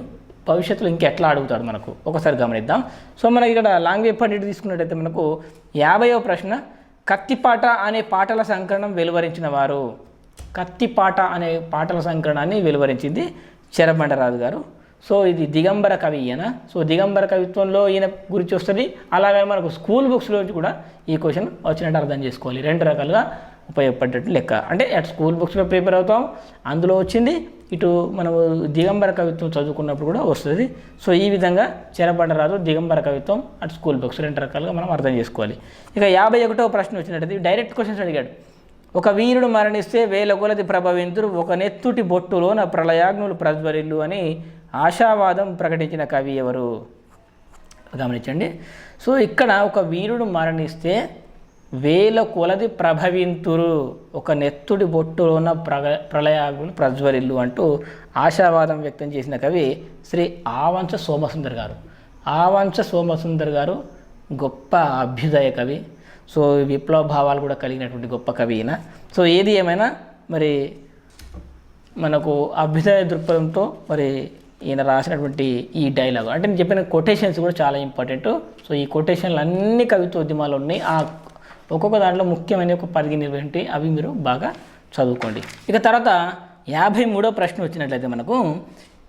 భవిష్యత్తులో ఇంకెట్లా అడుగుతాడు మనకు? ఒకసారి గమనిద్దాం. సో మనకి ఇక్కడ లాంగ్వేజ్ పండిట్ తీసుకున్నట్టయితే మనకు యాభైవ ప్రశ్న కత్తిపాట అనే పాటల సంకలనం వెలువరించిన వారు. కత్తిపాట అనే పాటల సంకలనాన్ని వెలువరించింది చెరబండరాజు గారు. సో ఇది దిగంబర కవి ఈయన. సో దిగంబర కవిత్వంలో ఈయన గురించి వస్తుంది. అలాగే మనకు స్కూల్ బుక్స్లో నుంచి కూడా ఈ క్వశ్చన్ వచ్చినట్టు అర్థం చేసుకోవాలి. రెండు రకాలుగా ఉపయోగపడ్డట్టు లెక్క. అంటే అటు స్కూల్ బుక్స్లో ప్రిపేర్ అవుతాం అందులో వచ్చింది ఇటు మనము దిగంబర కవిత్వం చదువుకున్నప్పుడు కూడా వస్తుంది. సో ఈ విధంగా చెరబండరాజు దిగంబర కవిత్వం అటు స్కూల్ బుక్స్ రెండు రకాలుగా మనం అర్థం చేసుకోవాలి. ఇక యాభై ఒకటో ప్రశ్న వచ్చినట్టు డైరెక్ట్ క్వశ్చన్స్ అడిగాడు. ఒక వీరుడు మరణిస్తే వేల కొలది ప్రభవింతురు ఒక నెత్తుటి బొట్టులోన ప్రళయాగ్నులు ప్రజ్వరిల్లు అని ఆశావాదం ప్రకటించిన కవి ఎవరు? గమనించండి. సో ఇక్కడ ఒక వీరుడు మరణిస్తే వేల కొలది ప్రభవింతురు. ఒక నెత్తుడి బొట్టులోన ప్రగ ప్రళయాగులు ప్రజ్వరిల్లు అంటూ ఆశావాదం వ్యక్తం చేసిన కవి శ్రీ ఆవంచ సోమసుందర్ గారు. ఆవంచ సోమసుందర్ గారు గొప్ప అభ్యుదయ కవి. సో విప్లవ భావాలు కూడా కలిగినటువంటి గొప్ప కవి ఈయన. సో ఏది ఏమైనా మరి మనకు అభ్యుదయ దృక్పథంతో మరి ఈయన రాసినటువంటి ఈ డైలాగ్. అంటే నేను చెప్పిన కొటేషన్స్ కూడా చాలా ఇంపార్టెంట్. సో ఈ కొటేషన్లు అన్ని కవిత్వ ఉద్యమాలు ఉన్నాయి. ఆ ఒక్కొక్క దాంట్లో ముఖ్యమైన ఒక పదిహేను ఇరవై అవి మీరు బాగా చదువుకోండి. ఇక తర్వాత యాభై మూడో ప్రశ్న వచ్చినట్లయితే మనకు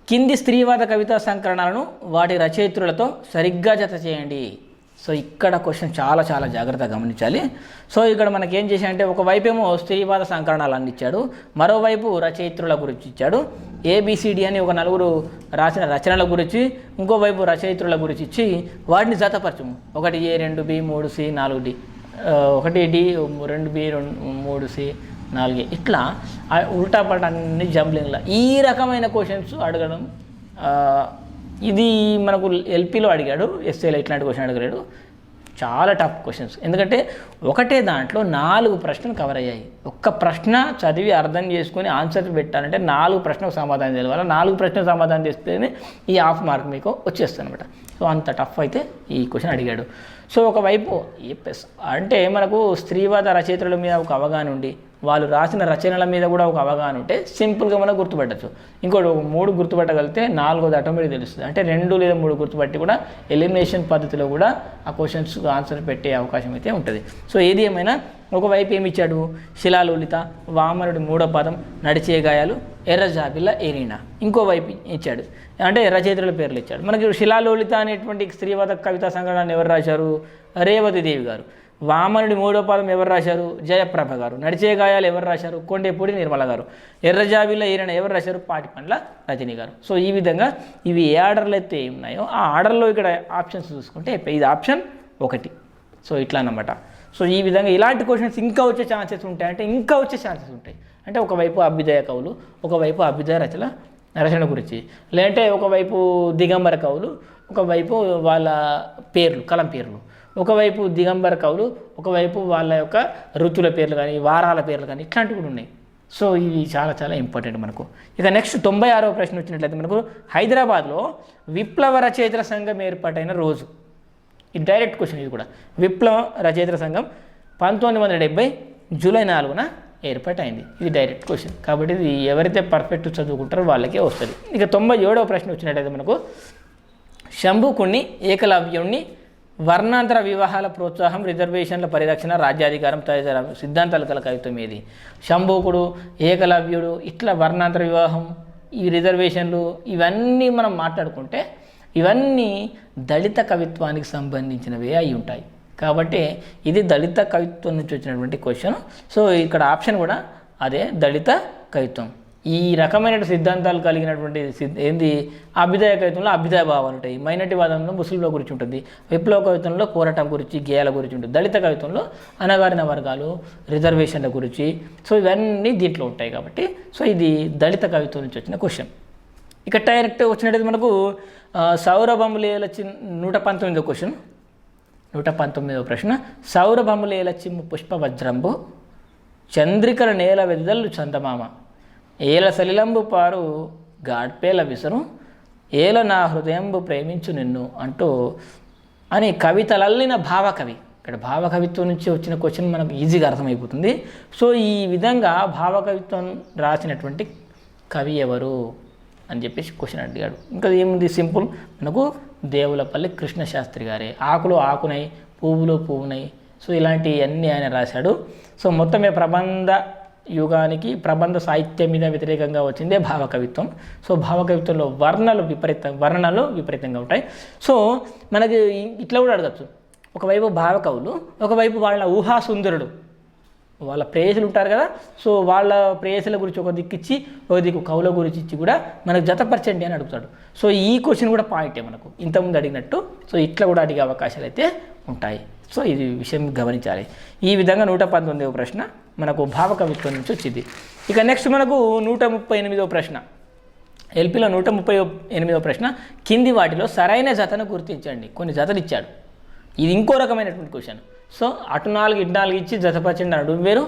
కింది స్త్రీవాద కవితా సంకలనాలను వాటి రచయిత్రులతో సరిగ్గా జత చేయండి. సో ఇక్కడ క్వశ్చన్ చాలా చాలా జాగ్రత్తగా గమనించాలి. సో ఇక్కడ మనకి ఏం చేశాడంటే ఒకవైపు ఏమో స్త్రీవాద సంకలనాలు అన్ని ఇచ్చాడు మరోవైపు రచయిత్రుల గురించి ఇచ్చాడు ఏబిసిడి అని ఒక నలుగురు రాసిన రచనల గురించి ఇంకోవైపు రచయిత్రుల గురించి ఇచ్చి వాటిని జతపరచము. ఒకటి ఏ రెండు బి మూడు సి నాలుగు డి ఒకటి డి రెండు బి రెండు మూడు సి నాలుగు ఇట్లా ఉల్టా పల్టా అన్ని జంప్లింగ్లా ఈ రకమైన క్వశ్చన్స్ అడగడం ఇది మనకు ఎల్పీలో అడిగాడు ఎస్ఏలో ఇట్లాంటి క్వశ్చన్ అడిగాడు చాలా టఫ్ క్వశ్చన్స్ ఎందుకంటే ఒకటే దాంట్లో నాలుగు ప్రశ్నలు కవర్ అయ్యాయి. ఒక్క ప్రశ్న చదివి అర్థం చేసుకొని ఆన్సర్ పెట్టాలంటే నాలుగు ప్రశ్నకు సమాధానం తెలియాలి నాలుగు ప్రశ్నకు సమాధానం చేస్తేనే ఈ హాఫ్ మార్క్ మీకు వచ్చేస్తుంది అనమాట సో అంత టఫ్ అయితే ఈ క్వశ్చన్ అడిగాడు. సో ఒకవైపు ఏ అంటే మనకు స్త్రీవాద రచయితల మీద ఒక అవగాహన ఉండి వాళ్ళు రాసిన రచనల మీద కూడా ఒక అవగాహన ఉంటే సింపుల్గా మనం గుర్తుపట్టచ్చు. ఇంకోటి ఒక మూడు గుర్తుపట్టగలిగితే నాలుగోది ఆటోమేటిక్ తెలుస్తుంది. అంటే రెండు లేదా మూడు గుర్తుపట్టి కూడా ఎలిమినేషన్ పద్ధతిలో కూడా ఆ క్వశ్చన్స్ ఆన్సర్ పెట్టే అవకాశం అయితే ఉంటుంది. సో ఏది ఏమైనా ఒకవైపు ఏమి ఇచ్చాడు? శిలాలోలిత వామనుడి మూడో పదం నడిచే గాయాలు ఎర్ర జాబిల్ల ఎరీనా ఇంకోవైపు ఇచ్చాడు. అంటే రచయితల పేర్లు ఇచ్చాడు. మనకి శిలాలోలిత అనేటువంటి స్త్రీవాద కవితా సంఘటనను ఎవరు రాశారు? రేవతి దేవి గారు. వామనుడి మూడో పాదం ఎవరు రాశారు? జయప్రభ గారు. నడిచే గాయాలు ఎవరు రాశారు? కొండేపూడి నిర్మల గారు. ఎర్రజాబిల్ల ఈరణ ఎవరు రాశారు? పాటిపండ్ల రజని గారు. సో ఈ విధంగా ఇవి ఏ ఆర్డర్లు అయితే ఉన్నాయో ఆ ఆర్డర్లో ఇక్కడ ఆప్షన్స్ చూసుకుంటే ఇది ఆప్షన్ ఒకటి. సో ఇట్లా అన్నమాట. సో ఈ విధంగా ఇలాంటి క్వశ్చన్స్ ఇంకా వచ్చే ఛాన్సెస్ ఉంటాయి అంటే ఇంకా వచ్చే ఛాన్సెస్ ఉంటాయి. అంటే ఒకవైపు అభ్యుదయ కవులు ఒకవైపు అభ్యుదయ రచన రచన గురించి. లేదంటే ఒకవైపు దిగంబర కవులు ఒకవైపు వాళ్ళ పేర్లు కలం పేర్లు. ఒకవైపు దిగంబర కవులు ఒకవైపు వాళ్ళ యొక్క ఋతుల పేర్లు కానీ వారాల పేర్లు కానీ ఇట్లాంటివి కూడా ఉన్నాయి. సో ఇవి చాలా చాలా ఇంపార్టెంట్ మనకు. ఇక నెక్స్ట్ తొంభై ఆరో ప్రశ్న వచ్చినట్లయితే మనకు హైదరాబాద్లో విప్లవ రచయితల సంఘం ఏర్పాటైన రోజు. ఇది డైరెక్ట్ క్వశ్చన్ ఇది కూడా. విప్లవ రచయితల సంఘం పంతొమ్మిది వందల డెబ్బై జూలై నాలుగున ఏర్పాటైంది. ఇది డైరెక్ట్ క్వశ్చన్ కాబట్టి ఇది ఎవరైతే పర్ఫెక్ట్ చదువుకుంటారో వాళ్ళకే వస్తుంది. ఇక తొంభై ఏడవ ప్రశ్న వచ్చినట్టయితే మనకు శంభుకుణ్ణి ఏకలవ్యుణ్ణి వర్ణాంతర వివాహాల ప్రోత్సాహం రిజర్వేషన్ల పరిరక్షణ రాజ్యాధికారం తదితర సిద్ధాంతాలు కల కవిత్వం ఏది? శంభుకుడు ఏకలవ్యుడు ఇట్లా వర్ణాంతర వివాహం ఈ రిజర్వేషన్లు ఇవన్నీ మనం మాట్లాడుకుంటే ఇవన్నీ దళిత కవిత్వానికి సంబంధించినవే అయి ఉంటాయి. కాబట్టి ఇది దళిత కవిత్వం నుంచి వచ్చినటువంటి క్వశ్చన్. సో ఇక్కడ ఆప్షన్ కూడా అదే దళిత కవిత్వం. ఈ రకమైన సిద్ధాంతాలు కలిగినటువంటి సిద్ ఏంది? అభ్యుదయ కవిత్వంలో అభ్యుదయ భావాలు ఉంటాయి. మైనటి వాదంలో ముస్లింల గురించి ఉంటుంది. విప్లవ కవిత్వంలో పోరాటం గురించి గేయాల గురించి ఉంటుంది. దళిత కవిత్వంలో అనగారిన వర్గాలు రిజర్వేషన్ల గురించి. సో ఇవన్నీ దీంట్లో ఉంటాయి కాబట్టి. సో ఇది దళిత కవిత్వం నుంచి వచ్చిన క్వశ్చన్. ఇక డైరెక్ట్ వచ్చినట్టు మనకు? సౌరభములేల చిన్ నూట పంతొమ్మిదో క్వశ్చన్. నూట పంతొమ్మిదవ ప్రశ్న. సౌరభములేల చిమ్ము పుష్ప వజ్రంబు చంద్రికల నేల వెదల్లు చందమామ. ఏల సలిలంబు పారు గాడ్పేల విసరు ఏల నా హృదయంబు ప్రేమించు నిన్ను అంటూ అని కవితలల్లిన భావకవి. ఇక్కడ భావకవిత్వం నుంచి వచ్చిన క్వశ్చన్ మనకు ఈజీగా అర్థమైపోతుంది. సో ఈ విధంగా భావకవిత్వం రాసినటువంటి కవి ఎవరు అని చెప్పేసి క్వశ్చన్ అడిగాడు. ఇంకా ఏముంది? సింపుల్. మనకు దేవులపల్లి కృష్ణశాస్త్రి గారే. ఆకులు ఆకునై పువ్వులు పువ్వునై. సో ఇలాంటివన్నీ ఆయన రాశాడు. సో మొత్తమే ప్రబంధ యుగానికి ప్రబంధ సాహిత్యం మీద వ్యతిరేకంగా వచ్చిందే భావకవిత్వం. సో భావకవిత్వంలో వర్ణలు విపరీత వర్ణనలు విపరీతంగా ఉంటాయి. సో మనకి ఇట్లా కూడా అడగచ్చు. ఒకవైపు భావకవులు ఒకవైపు వాళ్ళ ఊహాసుందరుడు. వాళ్ళ ప్రేయసులు ఉంటారు కదా. సో వాళ్ళ ప్రేయసుల గురించి ఒక దిక్కిచ్చి ఒక దిక్కు కవుల గురించి ఇచ్చి కూడా మనకు జతపరచండి అని అడుగుతాడు. సో ఈ క్వశ్చన్ కూడా పాయింటే మనకు. ఇంతకుముందు అడిగినట్టు. సో ఇట్లా కూడా అడిగే అవకాశాలు అయితే ఉంటాయి. సో ఇది విషయం గమనించాలి. ఈ విధంగా నూట పంతొమ్మిదవ ప్రశ్న. మనకు భావకవిత్వం నుంచి వచ్చింది. ఇక నెక్స్ట్ మనకు నూట ముప్పై ఎనిమిదో ప్రశ్న. ఎల్పీలో నూట ముప్పై ఎనిమిదో ప్రశ్న కింది వాటిలో సరైన జతను గుర్తించండి. కొన్ని జతలు ఇచ్చాడు. ఇది ఇంకో రకమైనటువంటి క్వశ్చన్ సో అటు నాలుగు ఇటు నాలుగు ఇచ్చి జతపరచండి అన్నాడు. వేరు.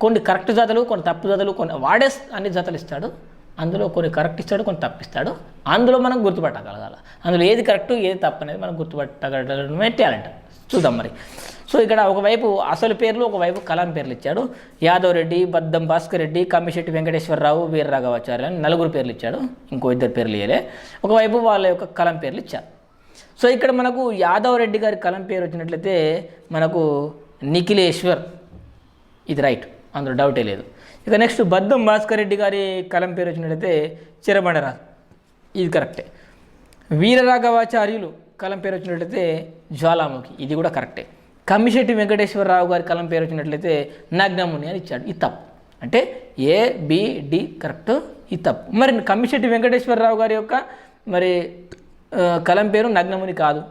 కొన్ని కరెక్ట్ జతలు కొన్ని తప్పు జతలు కొన్ని వాడే అన్ని జతలు ఇస్తాడు. అందులో కొన్ని కరెక్ట్ ఇస్తాడు కొన్ని తప్పిస్తాడు అందులో మనం గుర్తుపట్టగలగాల. అందులో ఏది కరెక్ట్ ఏది తప్పు అనేది మనం గుర్తుపట్టగలమే టాలెంట్ చూద్దాం మరి. సో ఇక్కడ ఒకవైపు అసలు పేర్లు ఒకవైపు కలాం పేర్లు ఇచ్చాడు. యాదవ్ రెడ్డి బద్దం భాస్కర్ రెడ్డి కమ్మిశెట్టి వెంకటేశ్వరరావు వీరరాఘవాచార్య అని నలుగురు పేర్లు ఇచ్చాడు. ఇంకో ఇద్దరు పేర్లు ఇయ్యలే. ఒకవైపు వాళ్ళ యొక్క కలం పేర్లు ఇచ్చారు. సో ఇక్కడ మనకు యాదవ్ రెడ్డి గారి కలం పేరు వచ్చినట్లయితే మనకు నిఖిలేశ్వర్. ఇది రైట్. అందులో డౌటే లేదు. ఇక నెక్స్ట్ బద్దం భాస్కర్ రెడ్డి గారి కలం పేరు వచ్చినట్లయితే చిరబండరాజు ఇది కరెక్టే. వీరరాఘవాచార్యులు కలం పేరు వచ్చినట్లయితే జ్వాలాముఖి. ఇది కూడా కరెక్టే. కమ్మిశెట్టి వెంకటేశ్వరరావు గారి కలం పేరు వచ్చినట్లయితే నగ్నముని అని ఇచ్చాడు. ఈ తప్పు అంటే ఏ బి డి కరెక్ట్ ఈ తప్పు మరి కమ్మిశెట్టి వెంకటేశ్వరరావు గారి యొక్క మరి కలం పేరు నగ్నముని కాదు.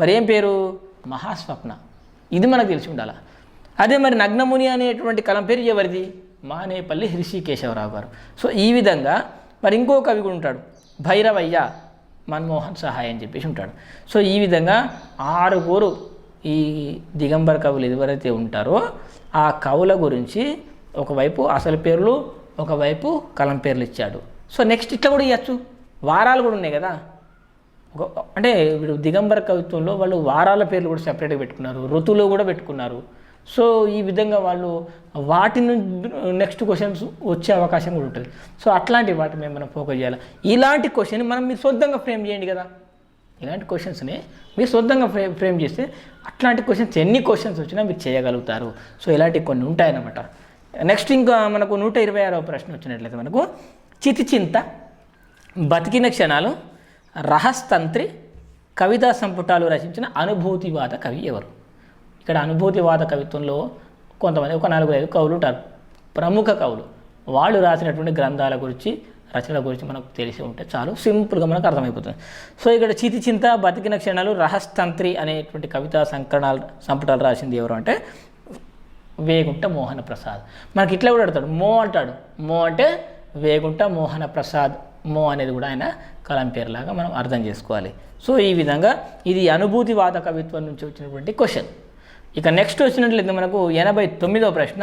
మరి ఏం పేరు? మహాస్వప్న. ఇది మనకు తెలిసి ఉండాలి? అదే మరి నగ్నముని అనేటువంటి కలం పేరు ఎవరిది? మానేపల్లి హృషికేశవరావు గారు. సో ఈ విధంగా మరి ఇంకో కవి కూడా ఉంటాడు. భైరవయ్య మన్మోహన్ సహాయ్ అని చెప్పేసి ఉంటాడు. సో ఈ విధంగా ఆరుగురు ఈ దిగంబర కవులు ఎవరైతే ఉంటారో ఆ కవుల గురించి ఒకవైపు అసలు పేర్లు ఒకవైపు కలం పేర్లు ఇచ్చాడు. సో నెక్స్ట్ ఇట్లా కూడా ఇవ్వచ్చు వారాలు కూడా ఉన్నాయి కదా. ఒక- అంటే వీడు దిగంబర కవిత్వంలో వాళ్ళు వారాల పేర్లు కూడా సెపరేట్గా పెట్టుకున్నారు. ఋతువులు కూడా పెట్టుకున్నారు. సో ఈ విధంగా వాళ్ళు వాటి నెక్స్ట్ క్వశ్చన్స్ వచ్చే అవకాశం కూడా ఉంటుంది. సో అట్లాంటి వాటి మీద మనం ఫోకస్ చేయాలి? ఇలాంటి క్వశ్చన్ మనం మీరు సొంతంగా ఫ్రేమ్ చేయండి కదా. ఇలాంటి క్వశ్చన్స్ని మీరు సొంతంగా ఫ్రేమ్ ఫ్రేమ్ చేస్తే అట్లాంటి క్వశ్చన్స్ ఎన్ని క్వశ్చన్స్ వచ్చినా మీరు చేయగలుగుతారు. సో ఇలాంటివి కొన్ని ఉంటాయన్నమాట. నెక్స్ట్ ఇంకా మనకు నూట ఇరవై ఆరవ ప్రశ్న వచ్చినట్లయితే మనకు చితిచింత బతికిన క్షణాలు రహస్తంత్రి కవితా సంపుటాలు రచించిన అనుభూతివాద కవి ఎవరు? ఇక్కడ అనుభూతివాద కవిత్వంలో కొంతమంది ఒక నలుగురు ఐదు కవులు ఉంటారు. ప్రముఖ కవులు. వాళ్ళు రాసినటువంటి గ్రంథాల గురించి రచనల గురించి మనకు తెలిసి ఉంటే చాలు. సింపుల్గా మనకు అర్థమైపోతుంది. సో ఇక్కడ చితి చింత బతికిన క్షణాలు రహస్తంత్రి అనేటువంటి కవితా సంకలనాలు సంపుటాలు రాసింది ఎవరు అంటే వేగుంట మోహన ప్రసాద్ మనకి ఇట్లా కూడా అడతాడు మో అంటాడు. మో అంటే వేగుంట మోహన ప్రసాద్ మో అనేది కూడా ఆయన కలం పేరులాగా మనం అర్థం చేసుకోవాలి. సో ఈ విధంగా ఇది అనుభూతివాద కవిత్వం నుంచి వచ్చినటువంటి క్వశ్చన్. ఇక నెక్స్ట్ వచ్చినట్లయితే మనకు ఎనభై తొమ్మిదో ప్రశ్న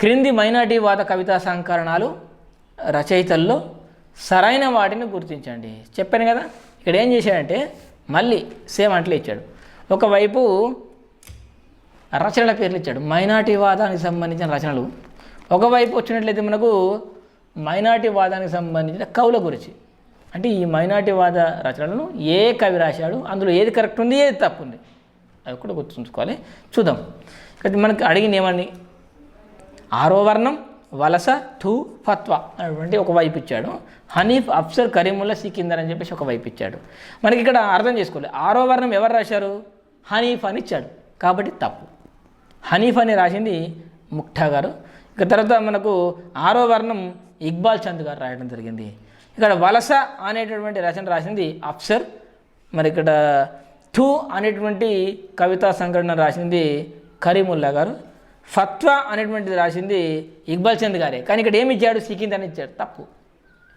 క్రింది మైనార్టీవాద కవితా సంకలనాలు రచయితల్లో సరైన వాటిని గుర్తించండి. చెప్పాను కదా ఇక్కడ ఏం చేశాడంటే మళ్ళీ సేమ్ అంట్లే ఇచ్చాడు. ఒకవైపు రచనల పేర్లు ఇచ్చాడు. మైనార్టీ వాదానికి సంబంధించిన రచనలు. ఒకవైపు వచ్చినట్లయితే మనకు మైనార్టీ వాదానికి సంబంధించిన కవుల గురించి. అంటే ఈ మైనార్టీ వాద రచనలను ఏ కవి రాశాడు అందులో ఏది కరెక్ట్ ఉంది ఏది తప్పు ఉంది అది కూడా గుర్తుంచుకోవాలి. చూద్దాం. ఇక్కడ మనకి అడిగింది ఏమని? ఆరో వర్ణం వలస థూ ఫత్వా అనేటువంటి ఒక వైపు ఇచ్చాడు. హనీఫ్ అఫ్సర్ కరీముల్లా సికిందర్ అని చెప్పేసి ఒక వైపు ఇచ్చాడు. మనకి ఇక్కడ అర్థం చేసుకోవాలి. ఆరో వర్ణం ఎవరు రాశారు? హనీఫ్ అని ఇచ్చాడు. కాబట్టి తప్పు. హనీఫ్ అని రాసింది ముక్ఠా గారు. ఇక తర్వాత మనకు ఆరో వర్ణం ఇక్బాల్ చంద్ గారు రాయడం జరిగింది. ఇక్కడ వలస అనేటటువంటి రచన రాసింది అఫ్సర్. మరి ఇక్కడ థూ అనేటువంటి కవితా సంఘటన రాసింది కరీముల్లా గారు. ఫత్వా అనేటువంటిది రాసింది ఇక్బాల్ చంద్ గారే. కానీ ఇక్కడ ఏమి ఇచ్చాడు? సికింద్ అని ఇచ్చాడు. తప్పు.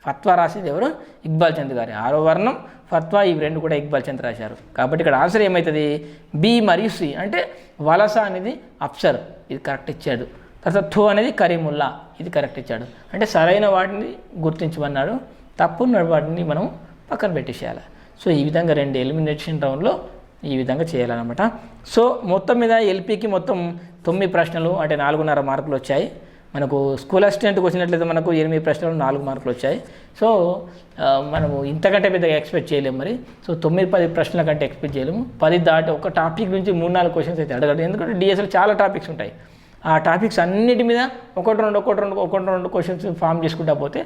ఫత్వా రాసింది ఎవరు? ఇక్బాల్ చంద్ గారి. ఆరో వర్ణం ఫత్వా ఇవి రెండు కూడా ఇక్బాల్ చంద్ రాశారు. కాబట్టి ఇక్కడ ఆన్సర్ ఏమవుతుంది బి మరియు సి. అంటే వలస అనేది అప్సర్. ఇది కరెక్ట్ ఇచ్చాడు. తర్వాత థు అనేది కరీముల్లా. ఇది కరెక్ట్ ఇచ్చాడు. అంటే సరైన వాటిని గుర్తించమన్నాడు. తప్పున్న వాటిని మనం పక్కన పెట్టేసేయాలి. సో ఈ విధంగా రెండు ఎలిమినేషన్ రౌండ్లో ఈ విధంగా చేయాలన్నమాట. సో మొత్తం మీద ఎల్పికి మొత్తం తొమ్మిది ప్రశ్నలు అంటే నాలుగున్నర మార్కులు వచ్చాయి. మనకు స్కూల్ అసిస్టెంట్కి వచ్చినట్లయితే మనకు ఎనిమిది ప్రశ్నలు నాలుగు మార్కులు వచ్చాయి. సో మనము ఇంతకంటే పెద్దగా ఎక్స్పెక్ట్ చేయలేము మరి. సో తొమ్మిది పది ప్రశ్నల కంటే ఎక్స్పెక్ట్ చేయలేము. పది దాటి ఒక టాపిక్ నుంచి మూడు నాలుగు క్వశ్చన్స్ అయితే అడగడు. ఎందుకంటే డిఎస్లో చాలా టాపిక్స్ ఉంటాయి. ఆ టాపిక్స్ అన్నిటి మీద ఒకటి రెండు ఒకటి రెండు ఒకటి రెండు క్వశ్చన్స్ ఫామ్ చేసుకుంటా పోతే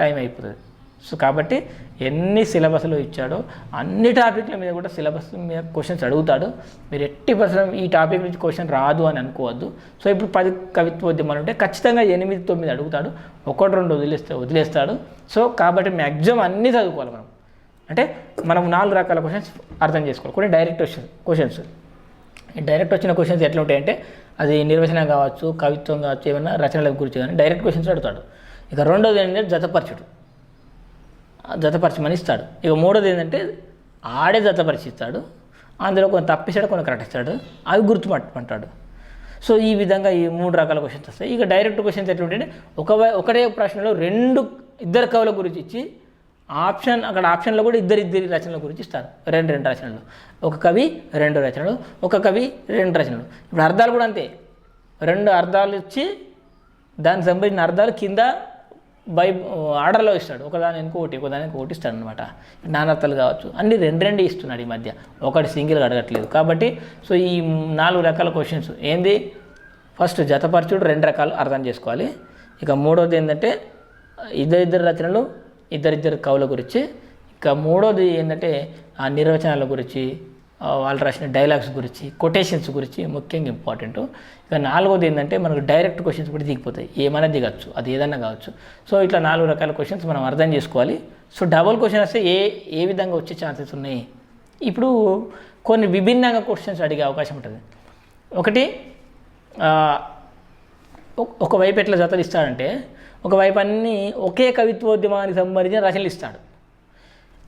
టైం అయిపోతుంది. సో కాబట్టి ఎన్ని సిలబస్లు ఇచ్చాడో అన్ని టాపిక్ల మీద కూడా సిలబస్ మీద క్వశ్చన్స్ అడుగుతాడు. మీరు ఎట్టి పర్సెంట్ ఈ టాపిక్ నుంచి క్వశ్చన్ రాదు అని అనుకోవద్దు. సో ఇప్పుడు పది కవిత్వోద్యమాలు ఉంటే ఖచ్చితంగా ఎనిమిది తొమ్మిది అడుగుతాడు. ఒకటి రెండు వదిలేస్తే వదిలేస్తాడు. సో కాబట్టి మ్యాక్సిమం అన్నీ చదువుకోవాలి మనం. అంటే మనం నాలుగు రకాల క్వశ్చన్స్ అర్థం చేసుకోవాలి. కొన్ని డైరెక్ట్ క్వశ్చన్ క్వశ్చన్స్. ఈ డైరెక్ట్ వచ్చిన క్వశ్చన్స్ ఎట్లా ఉంటాయంటే అది నిర్వచనం కావచ్చు కవిత్వం కావచ్చు ఏమైనా రచనల గురించి కానీ డైరెక్ట్ క్వశ్చన్స్ అడుగుతాడు. ఇక రెండోది ఏంటంటే జతపరచుడు. జతపరచమని ఇస్తాడు ఇక మూడోది ఏంటంటే ఆడే జతపరిచిస్తాడు అందులో కొన్ని తప్పిస్తాడు కొన్ని కరెక్ట్ ఇస్తాడు అవి గుర్తుపట్టమంటాడు. సో ఈ విధంగా ఈ మూడు రకాల క్వశ్చన్స్ వస్తాయి. ఇక డైరెక్ట్ క్వశ్చన్స్ ఎటువంటి ఒక ఒకటే ప్రశ్నలో రెండు ఇద్దరు కవుల గురించి ఇచ్చి ఆప్షన్ అక్కడ ఆప్షన్లో కూడా ఇద్దరు ఇద్దరి రచనల గురించి ఇస్తారు. రెండు రెండు రచనలు. ఒక కవి రెండు రచనలు. ఒక కవి రెండు రచనలు. ఇప్పుడు అర్థాలు కూడా అంతే. రెండు అర్థాలు ఇచ్చి దానికి సంబంధించిన అర్థాలు కింద బై ఆర్డర్లో ఇస్తాడు. ఒకదాని ఇంకోటి ఒకదాని ఇంకోటి ఇస్తాడు అనమాట నానర్థాలు కావచ్చు. అన్ని రెండు రెండు ఇస్తున్నాడు ఈ మధ్య. ఒకటి సింగిల్గా అడగట్లేదు. కాబట్టి సో ఈ నాలుగు రకాల క్వశ్చన్స్. ఏంది? ఫస్ట్ జతపరచుడు రెండు రకాలు అర్థం చేసుకోవాలి. ఇక మూడోది ఏంటంటే ఇద్దరిద్దరు రచనలు ఇద్దరిద్దరు కవుల గురించి. ఇక మూడోది ఏంటంటే ఆ నిర్వచనాల గురించి వాళ్ళు రాసిన డైలాగ్స్ గురించి కొటేషన్స్ గురించి ముఖ్యంగా ఇంపార్టెంట్ ఇక నాలుగోది ఏంటంటే మనకు డైరెక్ట్ క్వశ్చన్స్ కూడా దిగిపోతాయి. ఏమైనా దిగచ్చు అది ఏదైనా కావచ్చు. సో ఇట్లా నాలుగు రకాల క్వశ్చన్స్ మనం అర్థం చేసుకోవాలి. సో డబుల్ క్వశ్చన్ వస్తే ఏ ఏ విధంగా వచ్చే ఛాన్సెస్ ఉన్నాయి? ఇప్పుడు కొన్ని విభిన్నంగా క్వశ్చన్స్ అడిగే అవకాశం ఉంటుంది. ఒకటి ఒక- ఒకవైపు ఎట్లా జతలు ఇస్తాడంటే ఒకవైపు అన్నీ ఒకే కవిత్వోద్యమానికి సంబంధించిన రచనలు ఇస్తాడు.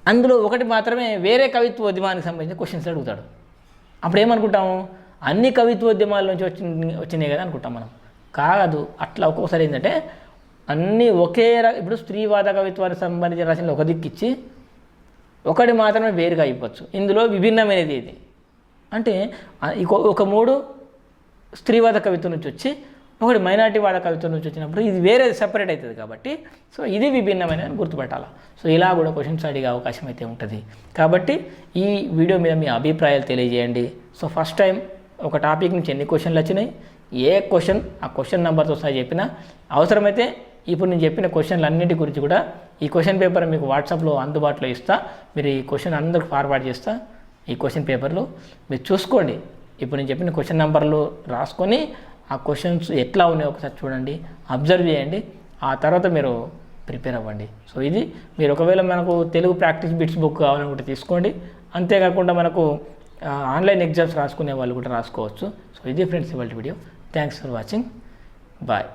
అందులో ఒకటి మాత్రమే వేరే కవిత్వోద్యమానికి సంబంధించిన క్వశ్చన్స్ అడుగుతాడు. అప్పుడు ఏమనుకుంటాము? అన్ని కవిత్వోద్యమాల నుంచి వచ్చి వచ్చినాయి కదా అనుకుంటాం మనం. కాదు అట్లా ఒక్కొక్కసారి ఏంటంటే అన్నీ ఒకే ఇప్పుడు స్త్రీవాద కవిత్వానికి సంబంధించిన రచనలు ఒక దిక్కిచ్చి ఒకటి మాత్రమే వేరుగా అయిపోవచ్చు. ఇందులో విభిన్నమైనది ఇది. అంటే ఒక మూడు స్త్రీవాద కవిత్వం నుంచి వచ్చి ఒకటి మైనార్టీ వాళ్ళ కవిత్వం నుంచి వచ్చినప్పుడు ఇది వేరే సెపరేట్ అవుతుంది కాబట్టి సో ఇది విభిన్నమైన గుర్తుపెట్టాలా. సో ఇలా కూడా క్వశ్చన్స్ అడిగే అవకాశం అయితే ఉంటుంది. కాబట్టి ఈ వీడియో మీద మీ అభిప్రాయాలు తెలియజేయండి. సో ఫస్ట్ టైం ఒక టాపిక్ నుంచి ఎన్ని క్వశ్చన్లు వచ్చినాయి ఏ క్వశ్చన్ ఆ క్వశ్చన్ నెంబర్తో సహా చెప్పినా అవసరమైతే ఇప్పుడు నేను చెప్పిన క్వశ్చన్లు అన్నింటి గురించి కూడా ఈ క్వశ్చన్ పేపర్ మీకు వాట్సాప్లో అందుబాటులో ఇస్తా. మీరు ఈ క్వశ్చన్ అందరికి ఫార్వర్డ్ చేస్తా. ఈ క్వశ్చన్ పేపర్లో మీరు చూసుకోండి. ఇప్పుడు నేను చెప్పిన క్వశ్చన్ నెంబర్లు రాసుకొని ఆ క్వశ్చన్స్ ఎట్లా ఉన్నాయో ఒకసారి చూడండి. అబ్జర్వ్ చేయండి. ఆ తర్వాత మీరు ప్రిపేర్ అవ్వండి. సో ఇది మీరు ఒకవేళ మనకు తెలుగు ప్రాక్టీస్ బిట్స్ బుక్ కావాలనుకుంటే తీసుకోండి. అంతేకాకుండా మనకు ఆన్లైన్ ఎగ్జామ్స్ రాసుకునే వాళ్ళు కూడా రాసుకోవచ్చు. సో ఇది ఫ్రెండ్స్ ఇవాళ video thanks for watching bye